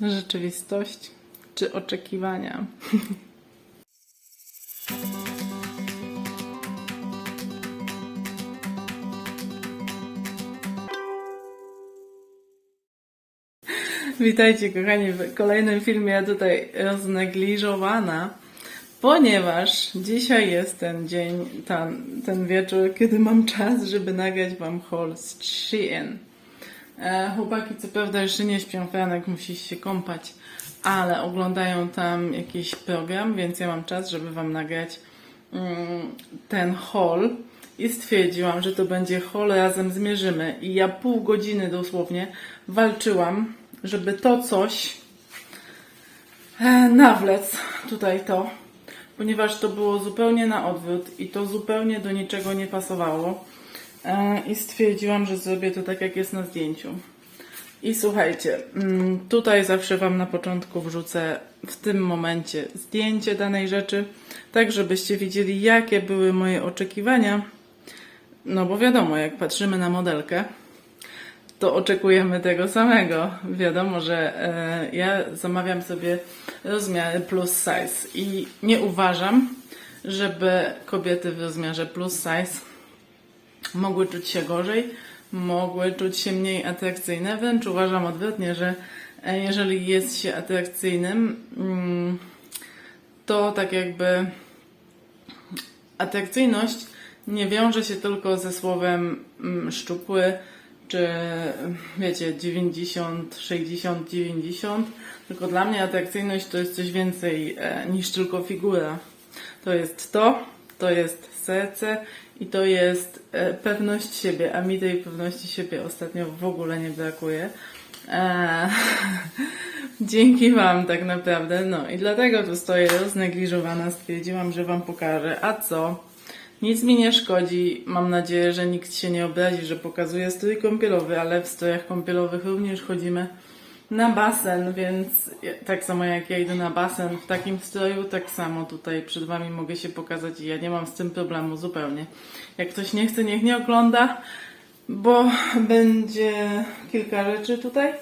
Rzeczywistość czy oczekiwania? Witajcie kochani w kolejnym filmie. Ja tutaj roznegliżowana, ponieważ dzisiaj jest ten dzień, ten, ten wieczór, kiedy mam czas, żeby nagrać Wam haul z. E, chłopaki co prawda jeszcze nie śpią, Franek musi się kąpać, ale oglądają tam jakiś program, więc ja mam czas, żeby Wam nagrać mm, ten haul i stwierdziłam, że to będzie haul razem zmierzymy. I ja pół godziny dosłownie walczyłam, żeby to coś e, nawlec tutaj to, ponieważ to było zupełnie na odwrót i to zupełnie do niczego nie pasowało i stwierdziłam, że zrobię to tak jak jest na zdjęciu. I słuchajcie, mm, tutaj zawsze Wam na początku wrzucę w tym momencie zdjęcie danej rzeczy, tak żebyście widzieli, jakie były moje oczekiwania. No bo wiadomo, jak patrzymy na modelkę, to oczekujemy tego samego. Wiadomo, że e, ja zamawiam sobie rozmiary plus size i nie uważam, żeby kobiety w rozmiarze plus size mogły czuć się gorzej, mogły czuć się mniej atrakcyjne. Wręcz uważam odwrotnie, że e, jeżeli jest się atrakcyjnym, mm, to tak jakby atrakcyjność nie wiąże się tylko ze słowem mm, szczupły, czy wiecie, 90, 60, 90, tylko dla mnie atrakcyjność to jest coś więcej e, niż tylko figura. To jest to, to jest serce i to jest e, pewność siebie, a mi tej pewności siebie ostatnio w ogóle nie brakuje. Eee, dzięki Wam tak naprawdę. No i dlatego tu stoję roznegliżowana. Stwierdziłam, że Wam pokażę. A co? Nic mi nie szkodzi. Mam nadzieję, że nikt się nie obrazi, że pokazuję strój kąpielowy, ale w strojach kąpielowych również chodzimy na basen, więc tak samo jak ja idę na basen w takim stroju, tak samo tutaj przed Wami mogę się pokazać i ja nie mam z tym problemu zupełnie. Jak ktoś nie chce, niech nie ogląda, bo będzie kilka rzeczy tutaj.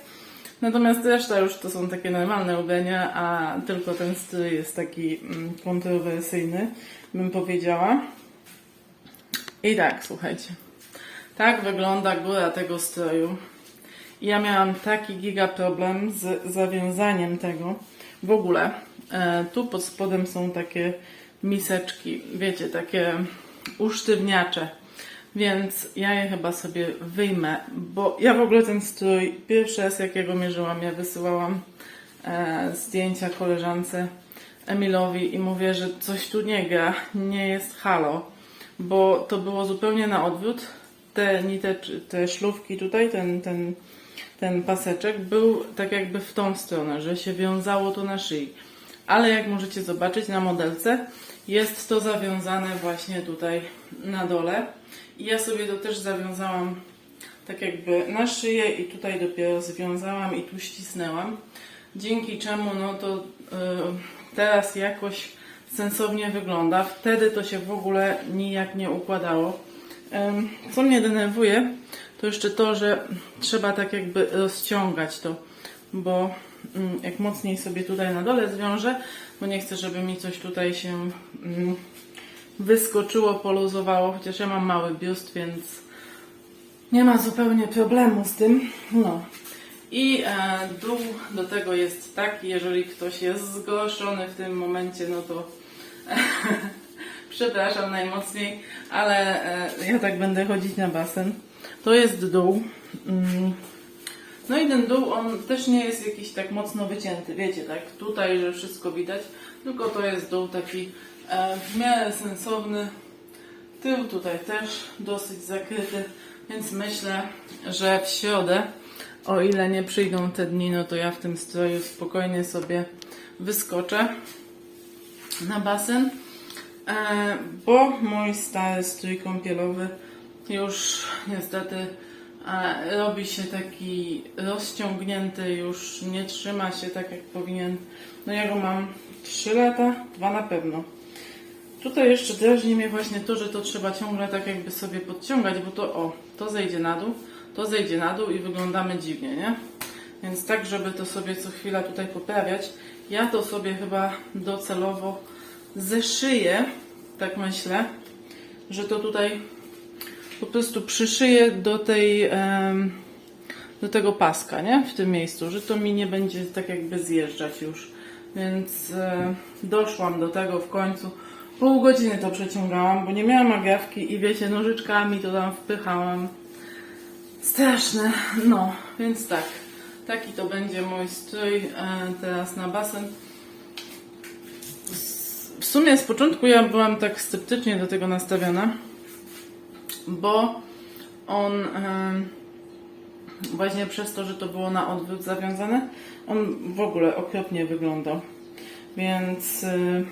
Natomiast reszta już to są takie normalne ubrania, a tylko ten strój jest taki mm, kontrowersyjny, bym powiedziała. I tak, słuchajcie. Tak wygląda góra tego stroju. Ja miałam taki giga problem z zawiązaniem tego. W ogóle e, tu pod spodem są takie miseczki, wiecie, takie usztywniacze. Więc ja je chyba sobie wyjmę, bo ja w ogóle ten strój, pierwszy raz jakiego mierzyłam, ja wysyłałam e, zdjęcia koleżance Emilowi i mówię, że coś tu nie gra, nie jest halo, bo to było zupełnie na odwrót. Te, te, te szlówki tutaj, ten, ten ten paseczek był tak jakby w tą stronę, że się wiązało to na szyi. Ale jak możecie zobaczyć na modelce, jest to zawiązane właśnie tutaj na dole. I ja sobie to też zawiązałam tak jakby na szyję i tutaj dopiero związałam i tu ścisnęłam. Dzięki czemu no to yy, teraz jakoś sensownie wygląda. Wtedy to się w ogóle nijak nie układało. Yy, co mnie denerwuje, to jeszcze to, że trzeba tak jakby rozciągać to, bo mm, jak mocniej sobie tutaj na dole zwiążę, bo nie chcę, żeby mi coś tutaj się mm, wyskoczyło, poluzowało, chociaż ja mam mały biust, więc nie ma zupełnie problemu z tym. No. I e, dół do tego jest taki, jeżeli ktoś jest zgorszony w tym momencie, no to przepraszam najmocniej, ale e, ja tak będę chodzić na basen. To jest dół. Mm. No i ten dół, on też nie jest jakiś tak mocno wycięty, wiecie, tak tutaj, że wszystko widać, tylko to jest dół taki e, w miarę sensowny. Tył tutaj też dosyć zakryty, więc myślę, że w środę, o ile nie przyjdą te dni, no to ja w tym stroju spokojnie sobie wyskoczę na basen, e, bo mój stary strój kąpielowy już niestety robi się taki rozciągnięty, już nie trzyma się tak jak powinien. No ja go mam 3 lata, dwa na pewno. Tutaj jeszcze drażni mnie właśnie to, że to trzeba ciągle tak jakby sobie podciągać, bo to o, to zejdzie na dół, to zejdzie na dół i wyglądamy dziwnie, nie? Więc tak, żeby to sobie co chwila tutaj poprawiać, ja to sobie chyba docelowo zeszyję, tak myślę, że to tutaj po prostu przyszyję do tej, do tego paska, nie? W tym miejscu, że to mi nie będzie tak jakby zjeżdżać już. Więc e, doszłam do tego w końcu. Pół godziny to przeciągałam, bo nie miałam agawki i wiecie, nożyczkami to tam wpychałam. Straszne. No, więc tak. Taki to będzie mój strój e, teraz na basen. W sumie z początku ja byłam tak sceptycznie do tego nastawiona, bo on właśnie przez to, że to było na odwrót zawiązane, on w ogóle okropnie wyglądał. Więc y,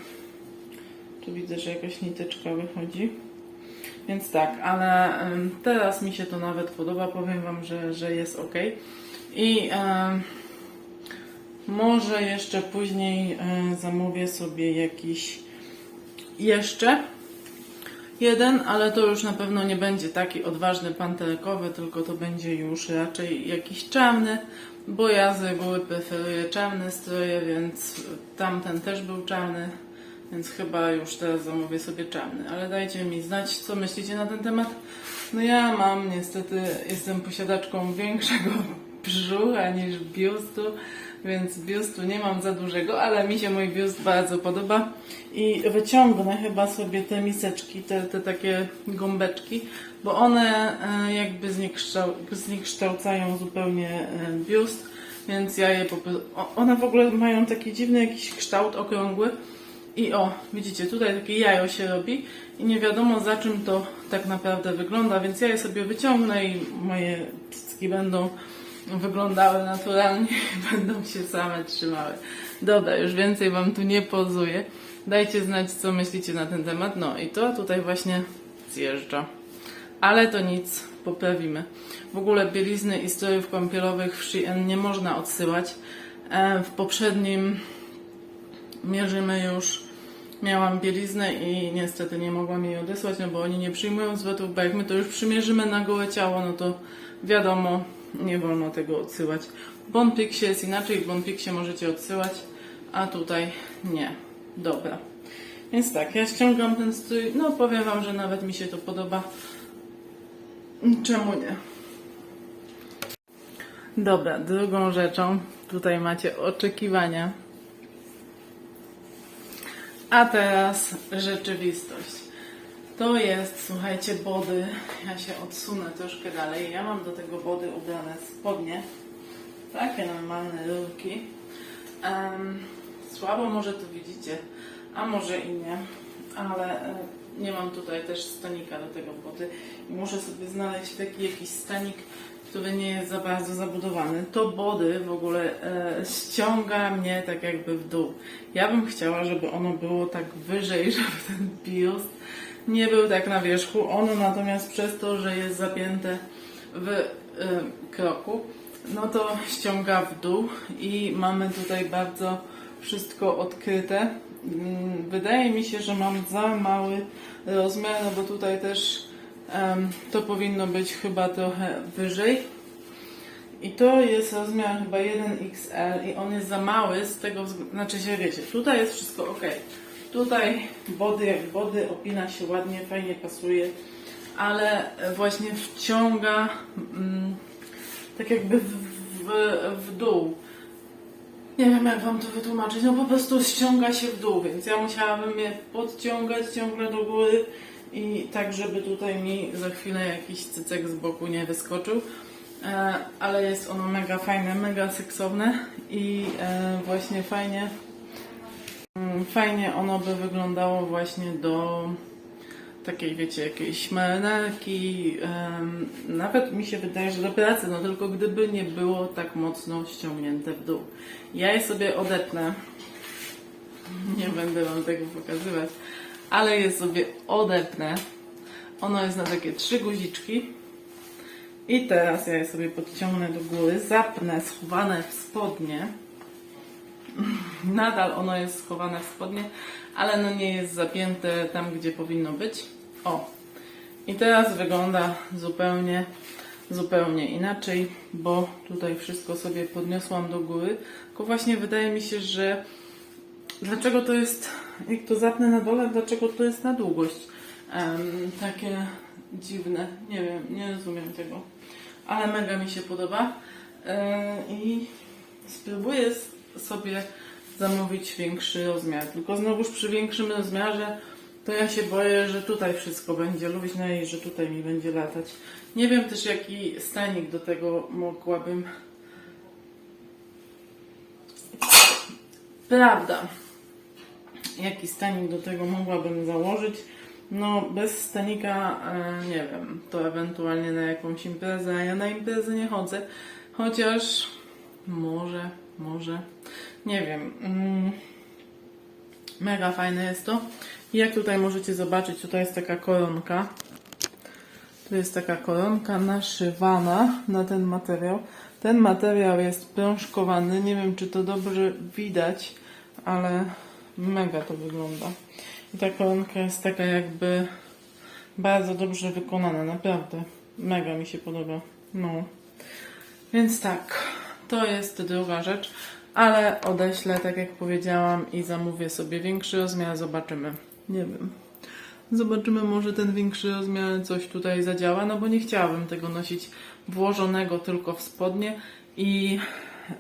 tu widzę, że jakaś niteczka wychodzi. Więc tak, ale teraz mi się to nawet podoba. Powiem Wam, że, że jest ok. I em, może jeszcze później e, zamówię sobie jakiś jeszcze jeden, ale to już na pewno nie będzie taki odważny pantelkowy, tylko to będzie już raczej jakiś czarny, bo ja z reguły preferuję czarne stroje, więc tamten też był czarny, więc chyba już teraz zamówię sobie czarny. Ale dajcie mi znać, co myślicie na ten temat. No ja mam niestety, jestem posiadaczką większego brzucha niż biustu, więc biustu nie mam za dużego, ale mi się mój biust bardzo podoba i wyciągnę chyba sobie te miseczki, te, te takie gąbeczki, bo one e, jakby zniekształ, zniekształcają zupełnie e, biust, więc ja je po prostu... One w ogóle mają taki dziwny jakiś kształt okrągły i o, widzicie, tutaj takie jajo się robi i nie wiadomo za czym to tak naprawdę wygląda, więc ja je sobie wyciągnę i moje cycki będą wyglądały naturalnie będą się same trzymały. Dobra, już więcej Wam tu nie pozuję. Dajcie znać, co myślicie na ten temat. No i to tutaj właśnie zjeżdża. Ale to nic, poprawimy. W ogóle bielizny i strojów kąpielowych w Shein nie można odsyłać. E, W poprzednim mierzymy już. Miałam bieliznę i niestety nie mogłam jej odesłać, no bo oni nie przyjmują zwrotów, bo jak my to już przymierzymy na gołe ciało, no to wiadomo, nie wolno tego odsyłać. W Bonpixie jest inaczej, w Bonpixie możecie odsyłać, a tutaj nie. Dobra. Więc tak, ja ściągam ten strój, no powiem Wam, że nawet mi się to podoba. Czemu nie? Dobra, drugą rzeczą, tutaj macie oczekiwania. A teraz rzeczywistość. To jest, słuchajcie, body. Ja się odsunę troszkę dalej. Ja mam do tego body ubrane spodnie. Takie normalne rurki. Em, słabo może to widzicie, a może i nie. Ale e, nie mam tutaj też stanika do tego body. Muszę sobie znaleźć taki jakiś stanik, który nie jest za bardzo zabudowany. To body w ogóle e, ściąga mnie tak jakby w dół. Ja bym chciała, żeby ono było tak wyżej, żeby ten biust nie był tak na wierzchu. Ono natomiast przez to, że jest zapięte w e, kroku, no to ściąga w dół i mamy tutaj bardzo wszystko odkryte. Mm, Wydaje mi się, że mam za mały rozmiar, no bo tutaj też em, to powinno być chyba trochę wyżej. I to jest rozmiar chyba 1XL i on jest za mały z tego względu, znaczy się wiecie, tutaj jest wszystko ok. Tutaj body jak body, opina się ładnie, fajnie pasuje, ale właśnie wciąga mm, tak jakby w, w, w dół. Nie wiem jak wam to wytłumaczyć, no po prostu ściąga się w dół, więc ja musiałabym je podciągać ciągle do góry i tak, żeby tutaj mi za chwilę jakiś cycek z boku nie wyskoczył. E, ale jest ono mega fajne, mega seksowne i e, właśnie fajnie fajnie ono by wyglądało właśnie do takiej, wiecie, jakiejś marynarki, nawet mi się wydaje, że do pracy, no tylko gdyby nie było tak mocno ściągnięte w dół. Ja je sobie odetnę, nie będę Wam tego pokazywać, ale je sobie odepnę. Ono jest na takie trzy guziczki i teraz ja je sobie podciągnę do góry, zapnę schowane w spodnie. Nadal ono jest schowane w spodnie, ale no nie jest zapięte tam, gdzie powinno być. O! I teraz wygląda zupełnie, zupełnie inaczej, bo tutaj wszystko sobie podniosłam do góry. Tylko właśnie wydaje mi się, że dlaczego to jest, jak to zapnę na dole, dlaczego to jest na długość em, takie dziwne. Nie wiem, nie rozumiem tego. Ale mega mi się podoba. E, I spróbuję sobie zamówić większy rozmiar. Tylko znowuż przy większym rozmiarze to ja się boję, że tutaj wszystko będzie luźne i że tutaj mi będzie latać. Nie wiem też jaki stanik do tego mogłabym. Prawda. Jaki stanik do tego mogłabym założyć? No, bez stanika e, nie wiem. To ewentualnie na jakąś imprezę, ja na imprezę nie chodzę. Chociaż może, może. Nie wiem. Mm, mega fajne jest to. I jak tutaj możecie zobaczyć, tutaj jest taka koronka. Tu jest taka koronka naszywana na ten materiał. Ten materiał jest prążkowany. Nie wiem, czy to dobrze widać, ale mega to wygląda. I ta koronka jest taka jakby bardzo dobrze wykonana, naprawdę. Mega mi się podoba. No. Więc tak, to jest druga rzecz, ale odeślę, tak jak powiedziałam, i zamówię sobie większy rozmiar, zobaczymy. Nie wiem. Zobaczymy, może ten większy rozmiar coś tutaj zadziała, no bo nie chciałabym tego nosić włożonego tylko w spodnie i,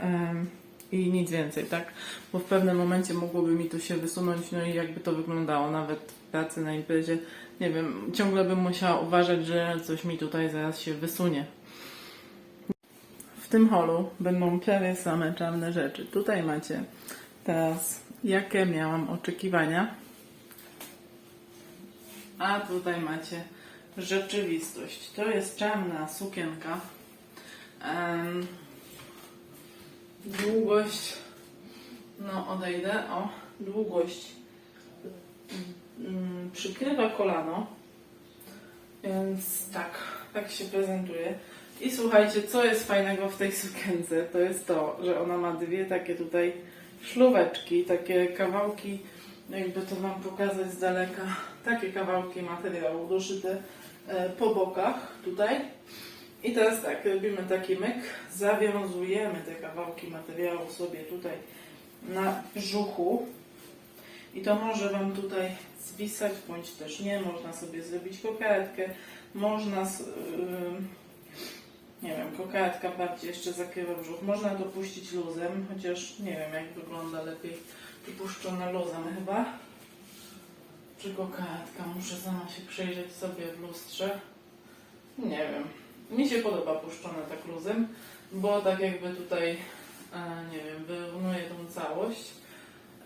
em, i nic więcej, tak? Bo w pewnym momencie mogłoby mi to się wysunąć, no i jakby to wyglądało, nawet w pracy na imprezie, nie wiem, ciągle bym musiała uważać, że coś mi tutaj zaraz się wysunie. Tym holu będą prawie same czarne rzeczy. Tutaj macie teraz, jakie miałam oczekiwania. A tutaj macie rzeczywistość. To jest czarna sukienka. Em, długość, no odejdę, o, długość mm, przykrywa kolano. Więc tak, tak się prezentuje. I słuchajcie, co jest fajnego w tej sukience, to jest to, że ona ma dwie takie tutaj szlóweczki, takie kawałki, jakby to Wam pokazać z daleka, takie kawałki materiału doszyte e, po bokach tutaj. I teraz tak, robimy taki myk, zawiązujemy te kawałki materiału sobie tutaj na brzuchu. I to może Wam tutaj zwisać, bądź też nie. Można sobie zrobić kokardkę, można, ym, nie wiem, kokardka bardziej jeszcze zakrywa brzuch. Można to puścić luzem, chociaż nie wiem jak wygląda lepiej puszczone luzem chyba. Czy kokardka? Muszę sama się przejrzeć sobie w lustrze. Nie wiem. Mi się podoba puszczone tak luzem, bo tak jakby tutaj, e, nie wiem, wyrównuje tą całość.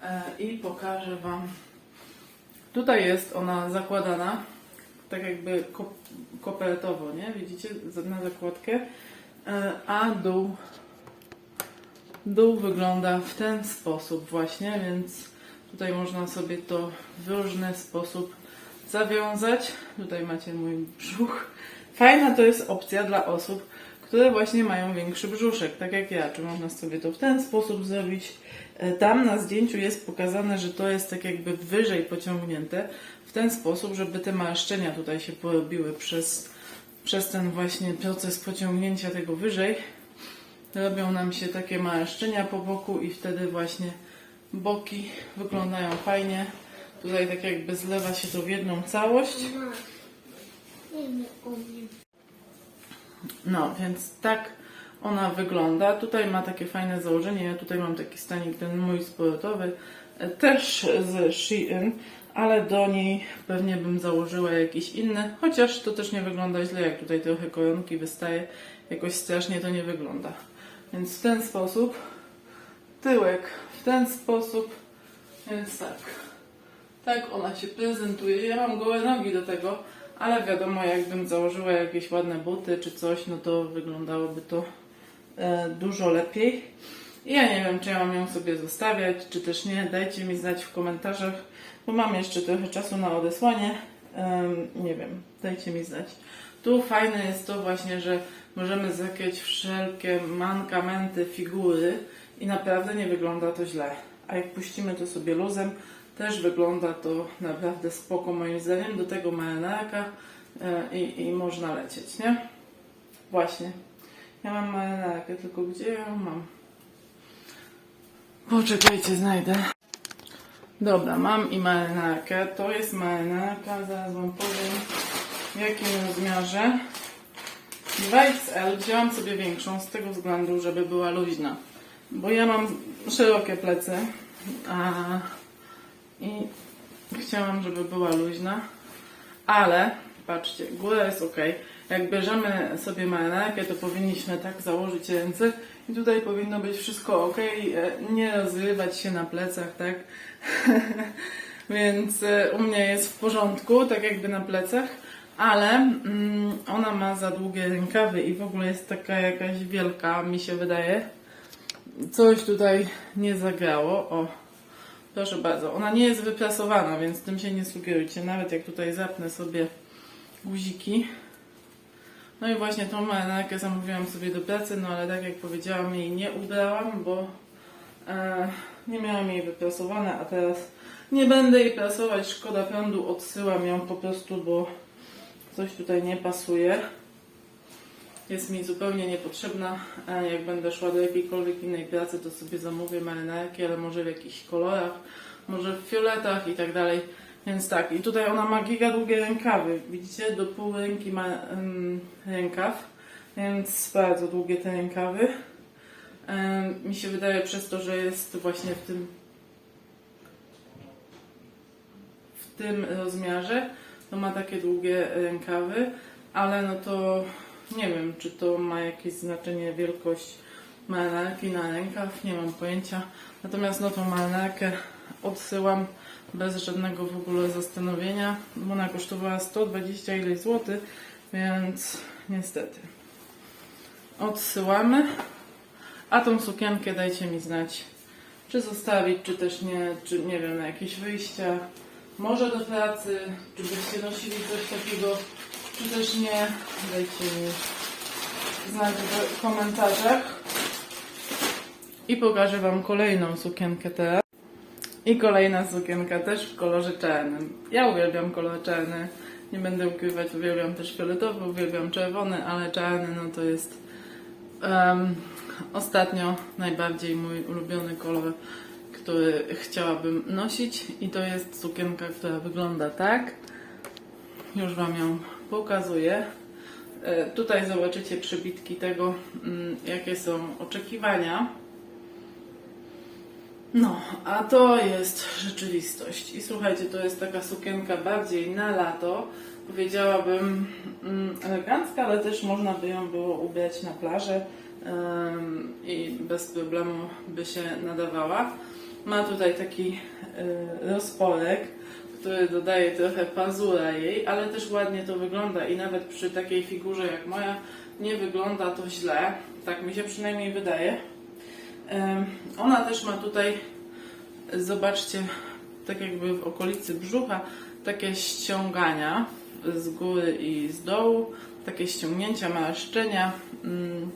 E, I pokażę Wam. Tutaj jest ona zakładana tak jakby ko- kopertowo, nie? Widzicie? Na zakładkę. E, A dół, dół wygląda w ten sposób właśnie, więc tutaj można sobie to w różny sposób zawiązać. Tutaj macie mój brzuch. Fajna to jest opcja dla osób, które właśnie mają większy brzuszek, tak jak ja. Czy można sobie to w ten sposób zrobić? E, Tam na zdjęciu jest pokazane, że to jest tak jakby wyżej pociągnięte ten sposób, żeby te marszczenia tutaj się porobiły przez, przez ten właśnie proces pociągnięcia tego wyżej. Robią nam się takie marszczenia po boku i wtedy właśnie boki wyglądają fajnie. Tutaj tak jakby zlewa się to w jedną całość. No, więc tak ona wygląda. Tutaj ma takie fajne założenie. Ja tutaj mam taki stanik, ten mój sportowy, e, też z Shein, ale do niej pewnie bym założyła jakiś inny, chociaż to też nie wygląda źle, jak tutaj trochę koronki wystaje. Jakoś strasznie to nie wygląda. Więc w ten sposób, tyłek w ten sposób, więc tak. Tak ona się prezentuje. Ja mam gołe nogi do tego, ale wiadomo, jakbym założyła jakieś ładne buty czy coś, no to wyglądałoby to e, dużo lepiej. I ja nie wiem, czy ja mam ją sobie zostawiać, czy też nie. Dajcie mi znać w komentarzach, bo mam jeszcze trochę czasu na odesłanie. Nie wiem, dajcie mi znać. Tu fajne jest to właśnie, że możemy zakryć wszelkie mankamenty figury i naprawdę nie wygląda to źle. A jak puścimy to sobie luzem, też wygląda to naprawdę spoko moim zdaniem. Do tego marynarka e, i, i można lecieć, nie? Właśnie. Ja mam marynarkę, tylko gdzie ją mam? Poczekajcie, znajdę. Dobra, mam i marynarkę. To jest marynarka, zaraz wam powiem w jakim rozmiarze. 2XL wzięłam sobie większą z tego względu, żeby była luźna. Bo ja mam szerokie plecy a, i chciałam, żeby była luźna. Ale patrzcie, góra jest ok. Jak bierzemy sobie marynarkę, to powinniśmy tak założyć ręce i tutaj powinno być wszystko ok. Nie rozrywać się na plecach, tak? Więc e, u mnie jest w porządku, tak jakby na plecach, ale mm, ona ma za długie rękawy i w ogóle jest taka jakaś wielka, mi się wydaje. Coś tutaj nie zagrało. O, proszę bardzo. Ona nie jest wyprasowana, więc tym się nie sugerujcie. Nawet jak tutaj zapnę sobie guziki. No i właśnie tą marynarkę zamówiłam sobie do pracy, no ale tak jak powiedziałam, jej nie ubrałam, bo e, nie miałam jej wyprasowane, a teraz nie będę jej prasować, szkoda prądu, odsyłam ją po prostu, bo coś tutaj nie pasuje. Jest mi zupełnie niepotrzebna. Jak będę szła do jakiejkolwiek innej pracy, to sobie zamówię marynarki, ale może w jakichś kolorach, może w fioletach i tak dalej. Więc tak, i tutaj ona ma giga długie rękawy. Widzicie, do pół ręki ma em, rękaw, więc bardzo długie te rękawy. Mi się wydaje przez to, że jest właśnie w tym w tym rozmiarze, to ma takie długie rękawy, ale no to nie wiem, czy to ma jakieś znaczenie wielkość marynarki na rękaw, nie mam pojęcia. Natomiast no tą marynarkę odsyłam bez żadnego w ogóle zastanowienia, bo ona kosztowała 120 ileś złotych, więc niestety. Odsyłamy. A tą sukienkę dajcie mi znać, czy zostawić, czy też nie, czy nie wiem, na jakieś wyjścia, może do pracy, czy byście nosili coś takiego, czy też nie. Dajcie mi znać w komentarzach. I pokażę Wam kolejną sukienkę teraz. I kolejna sukienka też w kolorze czarnym. Ja uwielbiam kolor czarny. Nie będę ukrywać, uwielbiam też fioletowy, uwielbiam czerwony, ale czarny no to jest em, ostatnio najbardziej mój ulubiony kolor, który chciałabym nosić. I to jest sukienka, która wygląda tak. Już Wam ją pokazuję. E, Tutaj zobaczycie przybitki tego, mm, jakie są oczekiwania. No, a to jest rzeczywistość. I słuchajcie, to jest taka sukienka bardziej na lato. Powiedziałabym mm, elegancka, ale też można by ją było ubrać na plażę i bez problemu by się nadawała. Ma tutaj taki y, rozporek, który dodaje trochę pazura jej, ale też ładnie to wygląda i nawet przy takiej figurze jak moja nie wygląda to źle. Tak mi się przynajmniej wydaje. Ona też ma tutaj, zobaczcie, tak jakby w okolicy brzucha, takie ściągania z góry i z dołu, takie ściągnięcia, marszczenia,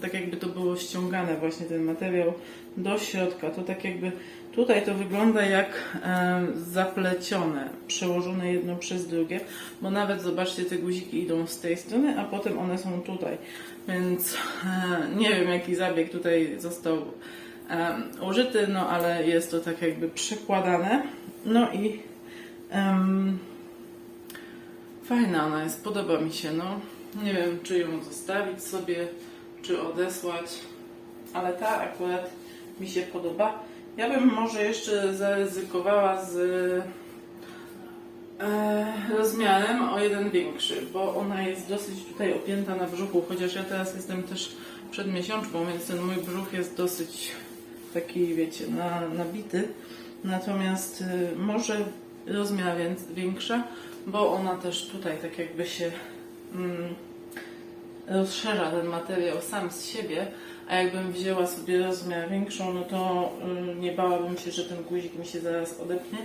tak jakby to było ściągane właśnie ten materiał do środka. To tak jakby tutaj to wygląda jak em, zaplecione, przełożone jedno przez drugie, bo nawet zobaczcie, te guziki idą z tej strony, a potem one są tutaj. Więc e, nie wiem, jaki zabieg tutaj został em, użyty, no ale jest to tak jakby przykładane. No i em, fajna ona jest, podoba mi się, no. Nie wiem, czy ją zostawić sobie, czy odesłać, ale ta akurat mi się podoba. Ja bym może jeszcze zaryzykowała z e, rozmiarem o jeden większy, bo ona jest dosyć tutaj opięta na brzuchu, chociaż ja teraz jestem też przed miesiączką, więc ten mój brzuch jest dosyć taki, wiecie, na, nabity. Natomiast y, może rozmiar więc większa, bo ona też tutaj tak jakby się mm, rozszerza ten materiał sam z siebie, a jakbym wzięła sobie rozmiar większą, no to y, nie bałabym się, że ten guzik mi się zaraz odepnie,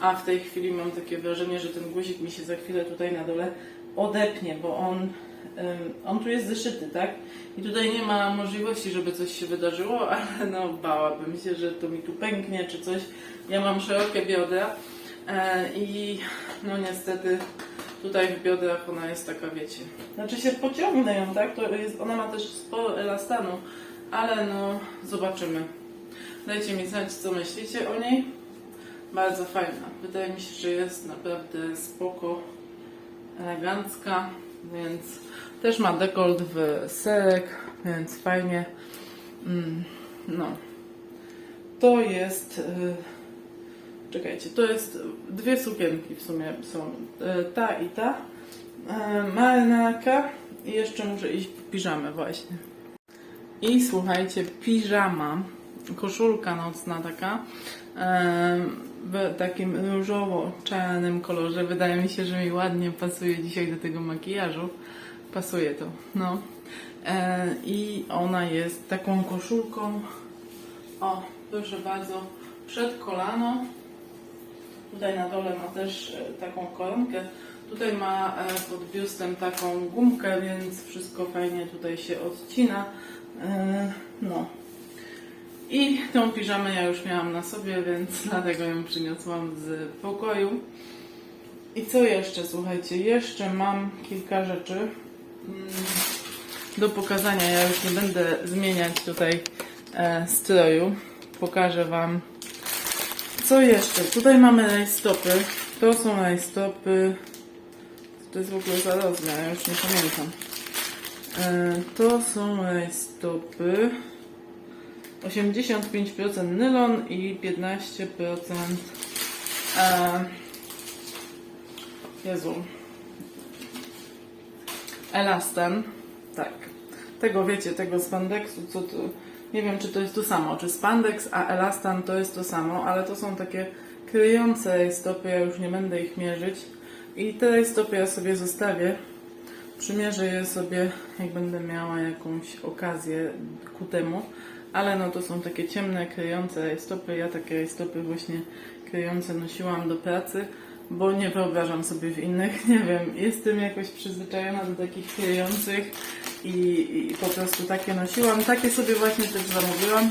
a w tej chwili mam takie wrażenie, że ten guzik mi się za chwilę tutaj na dole odepnie, bo on, on tu jest zeszyty, tak? I tutaj nie ma możliwości, żeby coś się wydarzyło, ale no bałabym się, że to mi tu pęknie czy coś. Ja mam szerokie biodra e, i no niestety Tutaj w biodrach ona jest taka, wiecie. Znaczy się pociągnę ją, tak? To jest, ona ma też sporo elastanu, ale no zobaczymy. Dajcie mi znać, co myślicie o niej. Bardzo fajna. Wydaje mi się, że jest naprawdę spoko, elegancka, więc też ma dekolt w serek, więc fajnie. Mm, no. To jest. y, Czekajcie, to jest dwie sukienki w sumie są. y, Ta i ta. Y, Marynarka i jeszcze muszę iść w piżamę właśnie. I słuchajcie, piżama, koszulka nocna taka em, w takim różowo-czarnym kolorze. Wydaje mi się, że mi ładnie pasuje dzisiaj do tego makijażu. Pasuje to, no. E, I ona jest taką koszulką, o, proszę bardzo, przed kolano. Tutaj na dole ma też e, taką koronkę. Tutaj ma e, pod biustem taką gumkę, więc wszystko fajnie tutaj się odcina. E, No. I tą piżamę ja już miałam na sobie, więc dlatego ją przyniosłam z pokoju. I co jeszcze, słuchajcie? Jeszcze mam kilka rzeczy mm, do pokazania. Ja już nie będę zmieniać tutaj stroju. Pokażę Wam co jeszcze? Tutaj mamy rajstopy. To są rajstopy. To jest w ogóle za rozmiar? Ja już nie pamiętam. E, to są rajstopy. 85% nylon i 15% e, Jezu. Elastan. Tak. Tego wiecie, tego spandexu, co tu. Nie wiem, czy to jest to samo. Czy spandex, a elastan to jest to samo, ale to są takie kryjące stopy. Ja już nie będę ich mierzyć. I te stopy ja sobie zostawię. Przymierzę je sobie, jak będę miała jakąś okazję ku temu. Ale no to są takie ciemne, kryjące stopy. Ja takie stopy właśnie kryjące nosiłam do pracy, bo nie wyobrażam sobie w innych. Nie wiem, jestem jakoś przyzwyczajona do takich kryjących i, i po prostu takie nosiłam. Takie sobie właśnie też zamówiłam.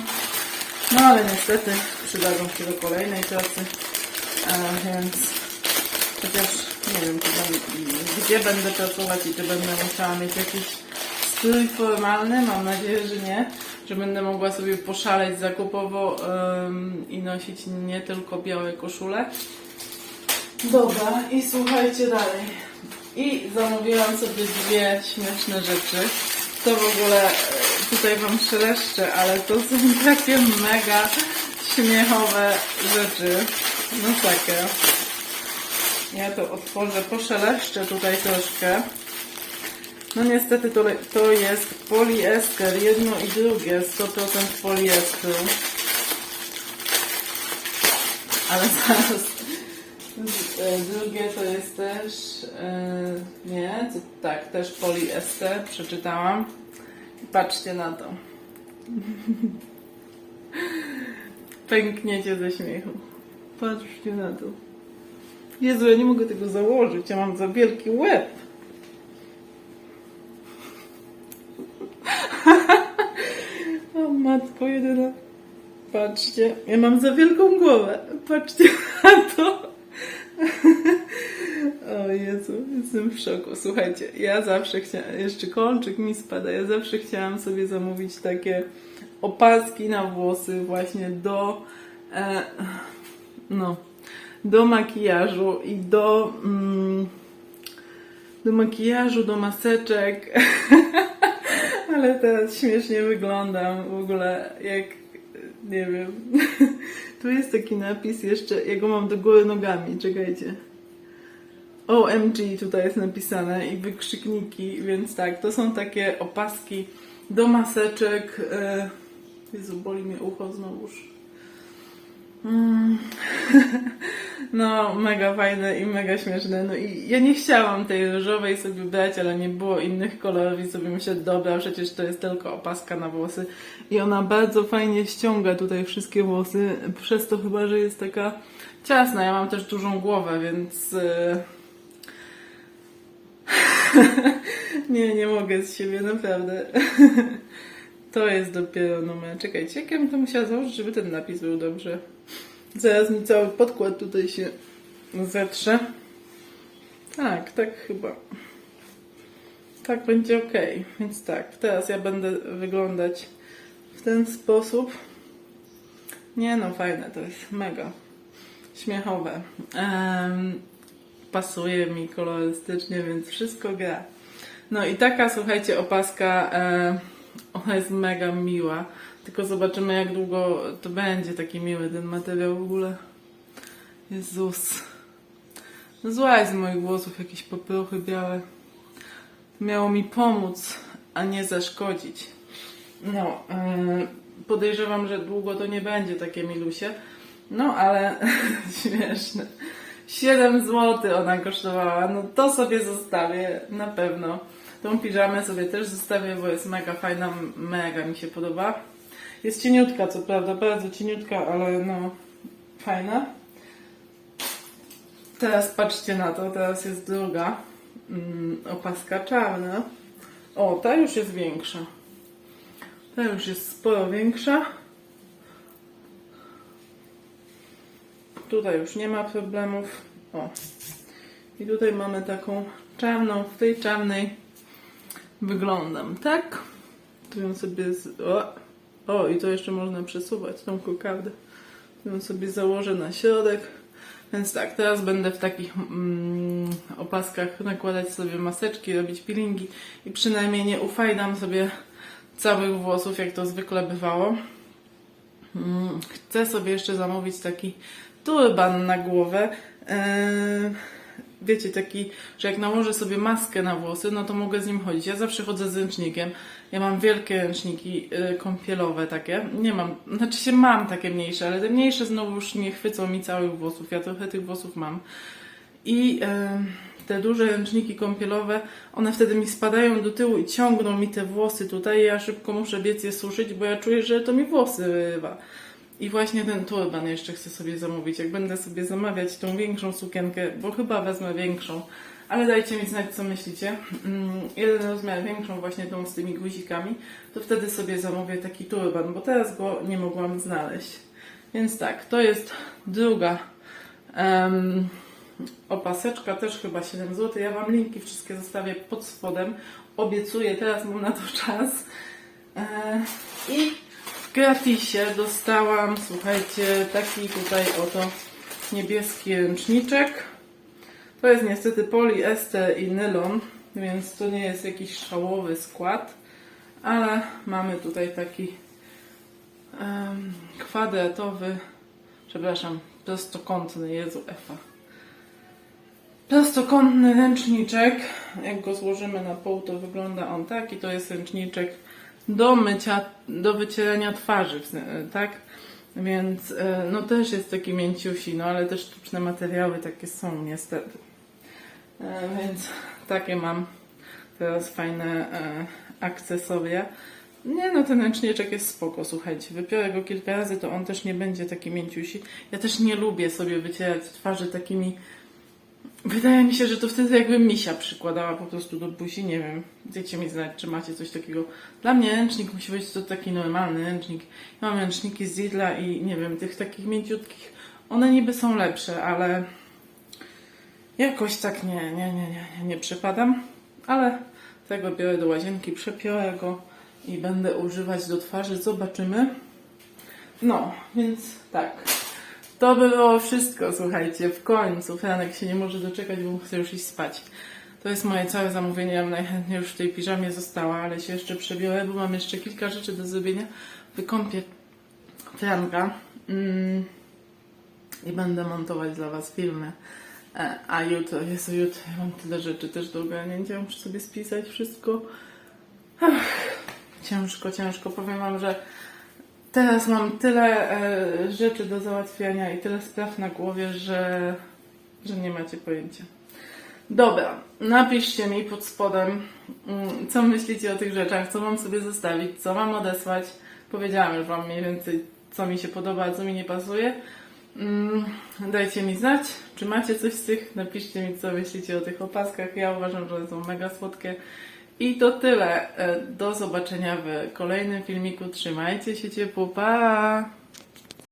No ale niestety przydadzą się do kolejnej pracy. A więc chociaż nie wiem, tam, gdzie będę pracować i czy będę musiała mieć jakiś strój formalny. Mam nadzieję, że nie. Że będę mogła sobie poszaleć zakupowo ym, i nosić nie tylko białe koszule. Dobra, i słuchajcie dalej. I zamówiłam sobie dwie śmieszne rzeczy. To w ogóle e, tutaj wam szeleszczę, ale to są takie mega śmiechowe rzeczy. No takie. Ja to otworzę, poszeleszczę tutaj troszkę. No niestety to, to jest poliester, jedno i drugie, 100% poliestru. Ale zaraz Drugie to jest też, e, nie, co, tak, też poliester, przeczytałam. Patrzcie na to. Pękniecie ze śmiechu. Patrzcie na to. Jezu, ja nie mogę tego założyć, ja mam za wielki łeb. O matko jedyna. Patrzcie, ja mam za wielką głowę. Patrzcie na to. Jezu, jestem w szoku. Słuchajcie, ja zawsze chciałam, jeszcze kolczyk mi spada, ja zawsze chciałam sobie zamówić takie opaski na włosy właśnie do, e, no, do makijażu i do, mm, do makijażu, do maseczek. Ale teraz śmiesznie wyglądam w ogóle, jak nie wiem. Tu jest taki napis jeszcze, ja go mam do góry nogami, czekajcie. OMG tutaj jest napisane i wykrzykniki, więc tak, to są takie opaski do maseczek. e, Jezu, boli mnie ucho znowuż. Mm. No, mega fajne i mega śmieszne. No i ja nie chciałam tej różowej sobie brać, ale nie było innych kolorów i sobie myślę, dobra, przecież to jest tylko opaska na włosy. I ona bardzo fajnie ściąga tutaj wszystkie włosy, przez to chyba, że jest taka ciasna. Ja mam też dużą głowę, więc... e, nie, nie mogę z siebie, naprawdę. To jest dopiero numer. Czekajcie, jak ja bym to musiała założyć, żeby ten napis był dobrze. Zaraz mi cały podkład tutaj się zetrze. Tak, tak chyba. Tak będzie ok. Więc tak, teraz ja będę wyglądać w ten sposób. Nie no, fajne to jest, mega. Śmiechowe. Em, pasuje mi kolorystycznie, więc wszystko gra. No i taka, słuchajcie, opaska, e, ona jest mega miła. Tylko zobaczymy, jak długo to będzie taki miły ten materiał w ogóle. Jezus. No złaź z moich włosów jakieś popruchy białe. Miało mi pomóc, a nie zaszkodzić. No, yy, podejrzewam, że długo to nie będzie takie milusie. No, ale śmieszne. 7 zł ona kosztowała. No to sobie zostawię na pewno. Tą piżamę sobie też zostawię, bo jest mega fajna, mega mi się podoba. Jest cieniutka, co prawda, bardzo cieniutka, ale no fajna. Teraz patrzcie na to, teraz jest druga mm, opaska czarna. O, ta już jest większa. Ta już jest sporo większa. Tutaj już nie ma problemów. O. I tutaj mamy taką czarną, w tej czarnej wyglądam, tak? Tu ją sobie z... o, o, i to jeszcze można przesuwać, tą kokardę. Tu ją sobie założę na środek. Więc tak, teraz będę w takich mm, opaskach nakładać sobie maseczki, robić peelingi i przynajmniej nie ufajdam sobie całych włosów, jak to zwykle bywało. Mm, Chcę sobie jeszcze zamówić taki turban na głowę. Eee, wiecie, taki, że jak nałożę sobie maskę na włosy, no to mogę z nim chodzić. Ja zawsze chodzę z ręcznikiem. Ja mam wielkie ręczniki y, kąpielowe takie. Nie mam, znaczy się mam takie mniejsze, ale te mniejsze znowu już nie chwycą mi całych włosów. Ja trochę tych włosów mam. I em, te duże ręczniki kąpielowe, one wtedy mi spadają do tyłu i ciągną mi te włosy tutaj. Ja szybko muszę biec je suszyć, bo ja czuję, że to mi włosy wyrywa. I właśnie ten turban jeszcze chcę sobie zamówić. Jak będę sobie zamawiać tą większą sukienkę, bo chyba wezmę większą, ale dajcie mi znać, co myślicie. Mm, jeden rozmiar większą, właśnie tą z tymi guzikami, to wtedy sobie zamówię taki turban, bo teraz go nie mogłam znaleźć. Więc tak, to jest druga em, opaseczka, też chyba 7 zł. Ja Wam linki wszystkie zostawię pod spodem. Obiecuję, teraz mam na to czas. E, I gratisie dostałam, słuchajcie, taki tutaj oto niebieski ręczniczek. To jest niestety poliester i nylon, więc to nie jest jakiś szałowy skład, ale mamy tutaj taki em, kwadratowy, przepraszam, prostokątny, Jezu Efa. Prostokątny ręczniczek. Jak go złożymy na pół, to wygląda on tak. I to jest ręczniczek do mycia, do wycierania twarzy, tak? Więc e, no też jest taki mięciusi, no ale te sztuczne materiały takie są niestety. E, Więc takie mam teraz fajne e, akcesoria. Nie no, ten ręczniczek jest spoko, słuchajcie. Wypiorę go kilka razy, to on też nie będzie taki mięciusi. Ja też nie lubię sobie wycierać twarzy takimi Wydaje mi się, że to wtedy jakby misia przykładała po prostu do buzi, nie wiem. Dajcie mi znać, czy macie coś takiego. Dla mnie ręcznik musi być to taki normalny ręcznik. Ja mam ręczniki z Zidla i nie wiem, tych takich mięciutkich, one niby są lepsze, ale jakoś tak nie, nie, nie, nie, nie, nie przypadam. Ale tego biorę do łazienki, przepiorę go i będę używać do twarzy, zobaczymy. No, więc tak. To by było wszystko, słuchajcie, w końcu. Franek się nie może doczekać, bo chce już iść spać. To jest moje całe zamówienie. Ja bym najchętniej już w tej piżamie została, ale się jeszcze przebiorę, bo mam jeszcze kilka rzeczy do zrobienia. Wykąpię Franka mm, i będę montować dla Was filmy. E, A jutro, Jezu, jutro ja mam tyle rzeczy też do ogarnięcia. Muszę sobie spisać wszystko. Ach, ciężko, ciężko. Powiem Wam, że Teraz mam tyle e, rzeczy do załatwiania i tyle spraw na głowie, że, że nie macie pojęcia. Dobra, napiszcie mi pod spodem, mm, co myślicie o tych rzeczach, co mam sobie zostawić, co mam odesłać. Powiedziałam już Wam mniej więcej, co mi się podoba, a co mi nie pasuje. Mm, Dajcie mi znać, czy macie coś z tych. Napiszcie mi, co myślicie o tych opaskach. Ja uważam, że one są mega słodkie. I to tyle. E, Do zobaczenia w kolejnym filmiku. Trzymajcie się ciepło. Pa!